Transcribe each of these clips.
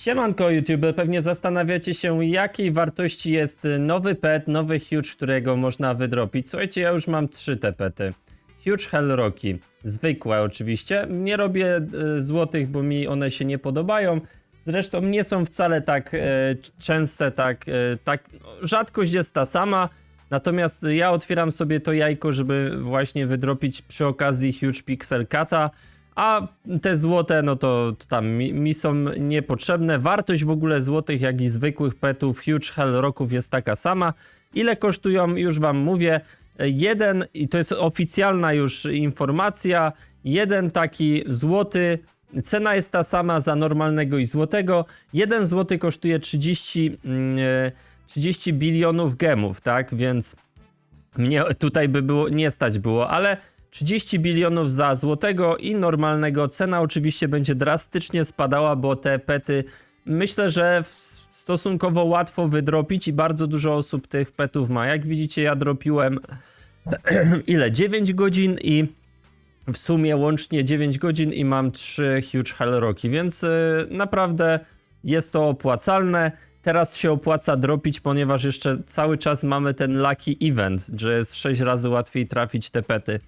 Siemanko YouTube, pewnie zastanawiacie się jakiej wartości jest nowy pet, nowy huge, którego można wydropić. Słuchajcie, ja już mam trzy te pety. Huge Hell Rocky, zwykłe oczywiście. Nie robię e, złotych, bo mi one się nie podobają. Zresztą nie są wcale tak e, częste, tak, e, tak. Rzadkość jest ta sama. Natomiast ja otwieram sobie to jajko, żeby właśnie wydropić przy okazji Huge Pixel Cata. A te złote, no to, tam mi, mi są niepotrzebne. Wartość w ogóle złotych, jak i zwykłych petów Huge Hell Rocków jest taka sama. Ile kosztują, już wam mówię. Jeden, i to jest oficjalna już informacja, jeden taki złoty, cena jest ta sama za normalnego i złotego. Jeden złoty kosztuje 30, mm, e, 30 bilionów gemów, tak? Więc mnie tutaj by było nie stać było, ale 30 bilionów za złotego i normalnego cena oczywiście będzie drastycznie spadała, bo te pety myślę, że stosunkowo łatwo wydropić i bardzo dużo osób tych petów ma. Jak widzicie, ja dropiłem ile? 9 godzin i w sumie łącznie 9 godzin i mam 3 Huge Hell Rocky, więc yy, naprawdę jest to opłacalne. Teraz się opłaca dropić, ponieważ jeszcze cały czas mamy ten lucky event, że jest 6 razy łatwiej trafić te pety.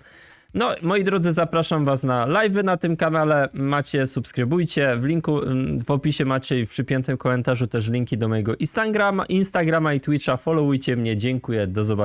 No, moi drodzy, zapraszam was na live'y na tym kanale. Macie, subskrybujcie. W linku, ym, w opisie macie i w przypiętym komentarzu też linki do mojego Instagrama, Instagrama i Twitcha. Followujcie mnie. Dziękuję. Do zobaczenia.